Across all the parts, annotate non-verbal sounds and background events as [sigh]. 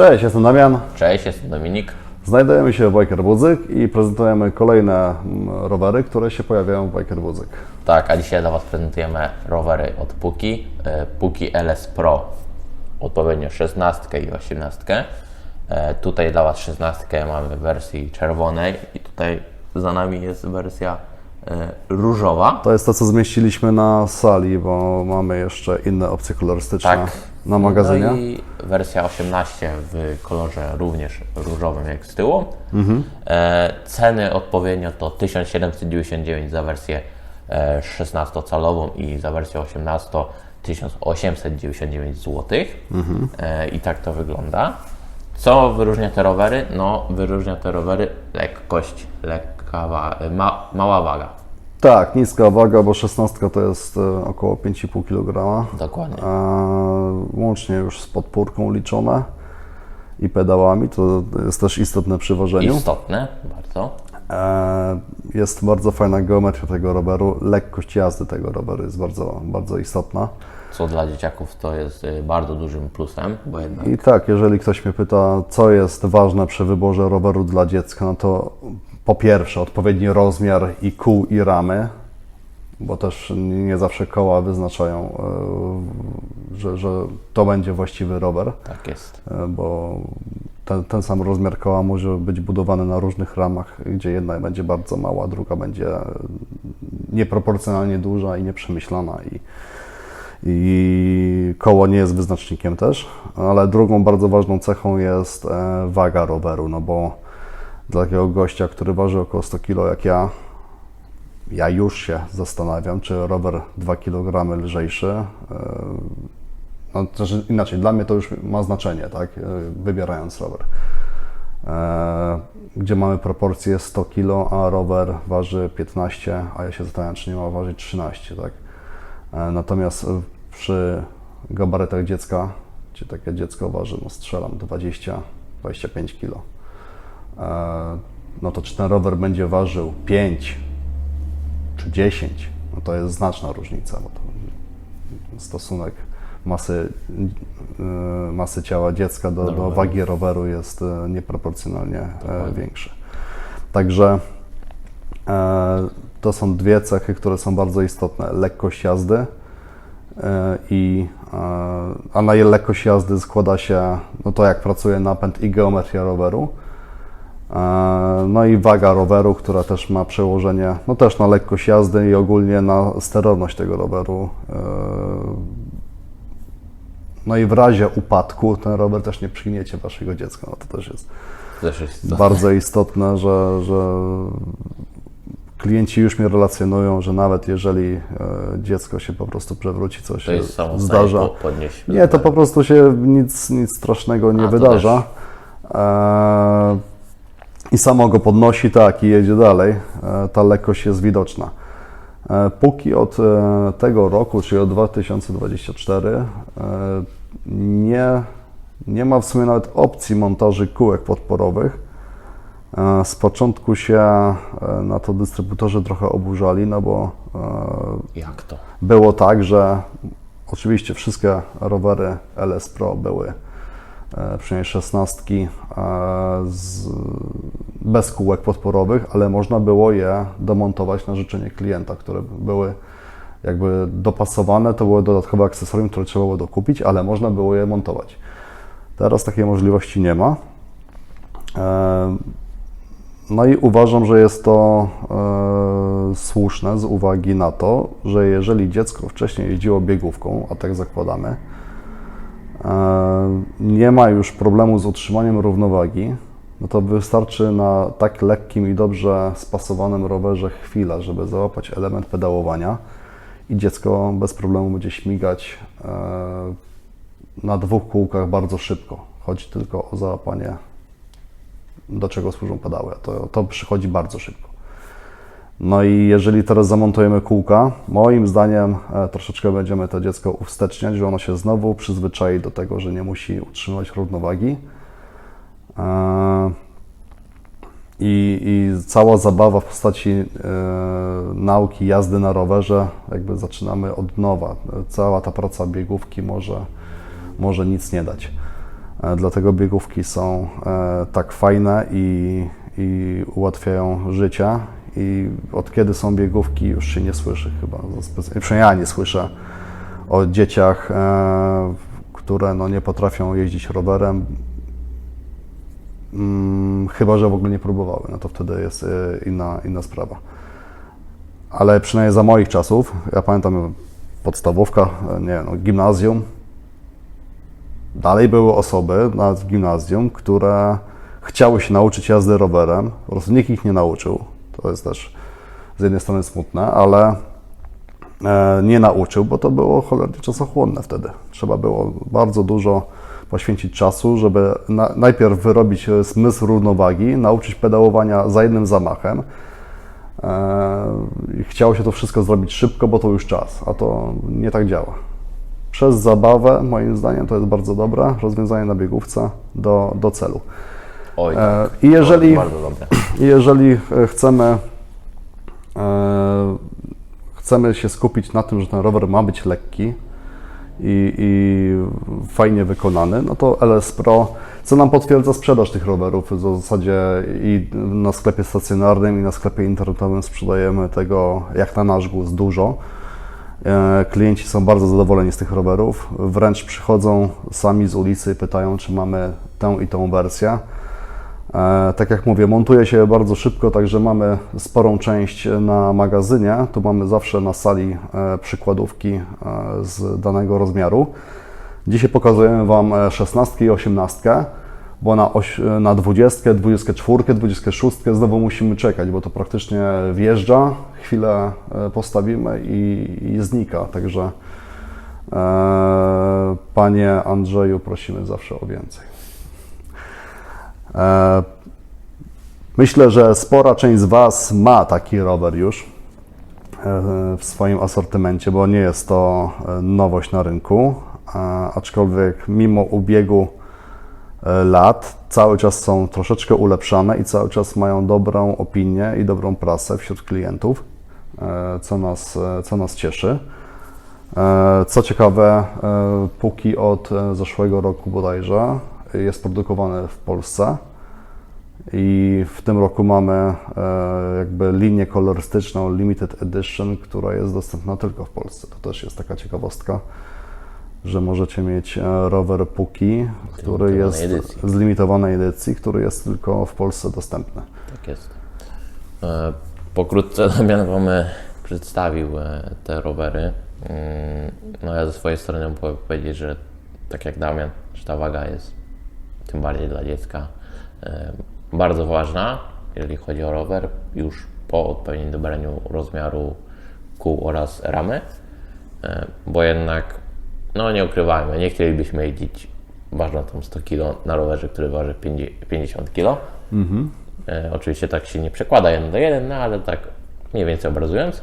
Cześć, jestem Damian. Cześć, jestem Dominik. Znajdujemy się w Biker Budzyk i prezentujemy kolejne mm, rowery, które się pojawiają w Biker Budzyk. Tak, a dzisiaj dla Was prezentujemy rowery od Puki. e, Puki LS Pro, odpowiednio 16 i 18. E, Tutaj dla Was 16 mamy w wersji czerwonej i tutaj za nami jest wersja różowa. To jest to, co zmieściliśmy na sali, bo mamy jeszcze inne opcje kolorystyczne Tak. na magazynie. No i wersja 18 w kolorze również różowym jak z tyłu. E, ceny odpowiednio to 1799 za wersję e, 16-calową i za wersję 18 1899 zł. E, I tak to wygląda. Co wyróżnia te rowery? No, wyróżnia te rowery lekkość, lekka, ma, mała waga. Tak, niska waga, bo 16 to jest e, około 5,5 kg. Dokładnie. E, łącznie już z podpórką liczone i pedałami, to jest też istotne przy ważeniu. Istotne bardzo. E, Jest bardzo fajna geometria tego roweru, lekkość jazdy tego roweru jest bardzo, bardzo istotna. co dla dzieciaków to jest bardzo dużym plusem, bo jednak I tak, jeżeli ktoś mnie pyta, co jest ważne przy wyborze roweru dla dziecka, no to po pierwsze odpowiedni rozmiar i kół i ramy, bo też nie zawsze koła wyznaczają, e, że, że to będzie właściwy rower, tak jest. e, bo ten, ten sam rozmiar koła może być budowany na różnych ramach, gdzie jedna będzie bardzo mała, druga będzie nieproporcjonalnie duża i nieprzemyślana i, i koło nie jest wyznacznikiem też, ale drugą bardzo ważną cechą jest e, waga roweru, no bo dla takiego gościa, który waży około 100 kg jak ja, ja już się zastanawiam, czy rower 2 kg lżejszy, e, no też inaczej, dla mnie to już ma znaczenie, tak, e, wybierając rower. E, gdzie mamy proporcje 100 kg, a rower waży 15, a ja się zastanawiam, czy nie ma ważyć 13, tak. Natomiast przy gabarytach dziecka, gdzie takie dziecko waży, no strzelam 20-25 kg, no to czy ten rower będzie ważył 5 czy 10, no to jest znaczna różnica, bo to stosunek masy, y, masy ciała dziecka do, do wagi roweru jest e, nieproporcjonalnie e, większy. Także e, to są dwie cechy, które są bardzo istotne. Lekkość jazdy e, i e, a na lekkość jazdy składa się no to jak pracuje napęd i geometria roweru. E, No i waga roweru, która też ma przełożenie no też na lekkość jazdy i ogólnie na sterowność tego roweru. E, No i w razie upadku ten rower też nie przygniecie waszego dziecka. No to też jest też jest to. bardzo istotne, że, że klienci już mnie relacjonują, że nawet jeżeli e, dziecko się po prostu przewróci, coś się zdarza. podnieść. Nie, to po prostu się nic, nic strasznego nie A, wydarza. E, I samo go podnosi, tak, i jedzie dalej. E, ta lekkość jest widoczna. E, póki od e, tego roku, czyli od 2024, e, nie, nie ma w sumie nawet opcji montaży kółek podporowych. Z początku się na to dystrybutorzy trochę oburzali, no bo było tak, że oczywiście wszystkie rowery LS Pro były przynajmniej szesnastki e, z, bez kółek podporowych, ale można było je domontować na życzenie klienta, które były jakby dopasowane, to były dodatkowe akcesorium, które trzeba było dokupić, ale można było je montować. Teraz takiej możliwości nie ma. E, no i uważam, że jest to e, słuszne z uwagi na to, że jeżeli dziecko wcześniej jeździło biegówką, a tak zakładamy, e, nie ma już problemu z utrzymaniem równowagi, no to wystarczy na tak lekkim i dobrze spasowanym rowerze chwila, żeby załapać element pedałowania i dziecko bez problemu będzie śmigać e, na dwóch kółkach bardzo szybko. Chodzi tylko o załapanie do czego służą pedały. To, to przychodzi bardzo szybko. No i jeżeli teraz zamontujemy kółka, moim zdaniem e, troszeczkę będziemy to dziecko uwsteczniać, że ono się znowu przyzwyczai do tego, że nie musi utrzymywać równowagi. E, I, i cała zabawa w postaci e, nauki jazdy na rowerze, jakby zaczynamy od nowa. Cała ta praca biegówki może, może nic nie dać. Dlatego biegówki są tak fajne i, i ułatwiają życie. I od kiedy są biegówki, już się nie słyszy chyba. Przynajmniej ja nie słyszę o dzieciach, e, które no, nie potrafią jeździć rowerem. Mm, chyba, że w ogóle nie próbowały, no to wtedy jest e, inna, inna sprawa. Ale przynajmniej za moich czasów, ja pamiętam podstawówka, e, nie no, gimnazjum, dalej były osoby nawet w gimnazjum, które chciały się nauczyć jazdy rowerem. Po prostu nikt ich nie nauczył. To jest też z jednej strony smutne, ale e, nie nauczył, bo to było cholernie czasochłonne wtedy. Trzeba było bardzo dużo poświęcić czasu, żeby na, najpierw wyrobić e, zmysł równowagi, nauczyć pedałowania za jednym zamachem. E, chciało się to wszystko zrobić szybko, bo to już czas, a to nie tak działa. Przez zabawę, moim zdaniem, to jest bardzo dobre rozwiązanie na biegówce do, do celu. Oj, E, tak. I jeżeli, To bardzo dobre. I jeżeli e, chcemy, e, chcemy się skupić na tym, że ten rower ma być lekki i, i fajnie wykonany, no to LS Pro, co nam potwierdza sprzedaż tych rowerów. W zasadzie i na sklepie stacjonarnym, i na sklepie internetowym sprzedajemy tego jak na nasz gust dużo. E, Klienci są bardzo zadowoleni z tych rowerów. Wręcz przychodzą sami z ulicy i pytają, czy mamy tę i tą wersję. E, Tak jak mówię, montuje się bardzo szybko, także mamy sporą część na magazynie. Tu mamy zawsze na sali e, przykładówki e, z danego rozmiaru. Dzisiaj pokazujemy Wam e, 16 i 18, bo na, oś, na 20, 24, 26 znowu musimy czekać, bo to praktycznie wjeżdża, chwilę postawimy i, i znika. Także e, Panie Andrzeju, prosimy zawsze o więcej. E, Myślę, że spora część z Was ma taki rower już e, w swoim asortymencie, bo nie jest to e, nowość na rynku, aczkolwiek mimo ubiegu lat cały czas są troszeczkę ulepszane i cały czas mają dobrą opinię i dobrą prasę wśród klientów, co nas, co nas cieszy. Co ciekawe, póki od zeszłego roku bodajże jest produkowany w Polsce i w tym roku mamy e, jakby linię kolorystyczną Limited Edition, która jest dostępna tylko w Polsce. To też jest taka ciekawostka, że możecie mieć e, rower Puki, który jest edycji. z limitowanej edycji, który jest tylko w Polsce dostępny. Tak jest. E, Pokrótce [laughs] Damian Wam przedstawił te rowery. Mm, No ja ze swojej strony mogę powiedzieć, że tak jak Damian, że ta waga jest tym bardziej dla dziecka e, bardzo ważna, jeżeli chodzi o rower, już po odpowiednim dobraniu rozmiaru kół oraz ramy, E, bo jednak, no nie ukrywajmy, nie chcielibyśmy jeździć ważną tam 100 kg na rowerze, który waży 50 kg. E, oczywiście tak się nie przekłada jeden do jeden, no ale tak mniej więcej obrazując.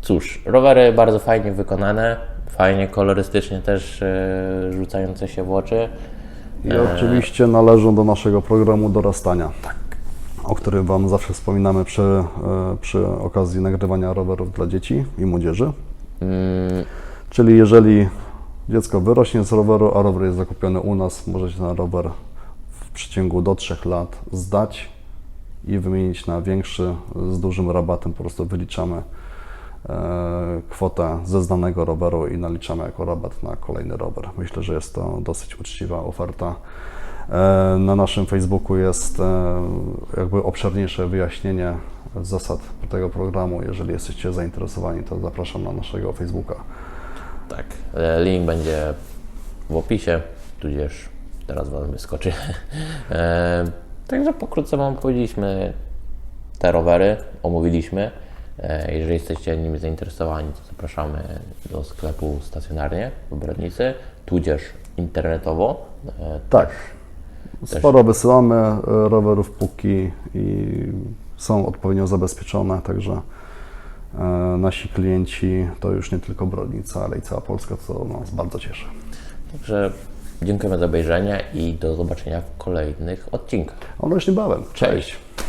Cóż, rowery bardzo fajnie wykonane, fajnie kolorystycznie też e, rzucające się w oczy. I oczywiście należą do naszego programu dorastania, o którym Wam zawsze wspominamy przy, e, przy okazji nagrywania rowerów dla dzieci i młodzieży. Mm, Czyli jeżeli dziecko wyrośnie z roweru, a rower jest zakupiony u nas, możecie ten rower w przeciągu do 3 lat zdać i wymienić na większy z dużym rabatem. Po prostu wyliczamy e, kwotę ze znanego roweru i naliczamy jako rabat na kolejny rower. Myślę, że jest to dosyć uczciwa oferta. E, Na naszym Facebooku jest e, jakby obszerniejsze wyjaśnienie zasad tego programu. Jeżeli jesteście zainteresowani, to zapraszam na naszego Facebooka. tak, e, link będzie w opisie, tudzież teraz Wam wyskoczy. [laughs] E, Także pokrótce Wam powiedzieliśmy te rowery, omówiliśmy. E, Jeżeli jesteście nimi zainteresowani, to zapraszamy do sklepu stacjonarnie w Brodnicy, tudzież internetowo. E, Tak. Sporo wysyłamy e, rowerów póki i są odpowiednio zabezpieczone, także nasi klienci to już nie tylko Brodnica, ale i cała Polska, co nas bardzo cieszy. Także dziękujemy za obejrzenie i do zobaczenia w kolejnych odcinkach. Ono już niebawem. Cześć.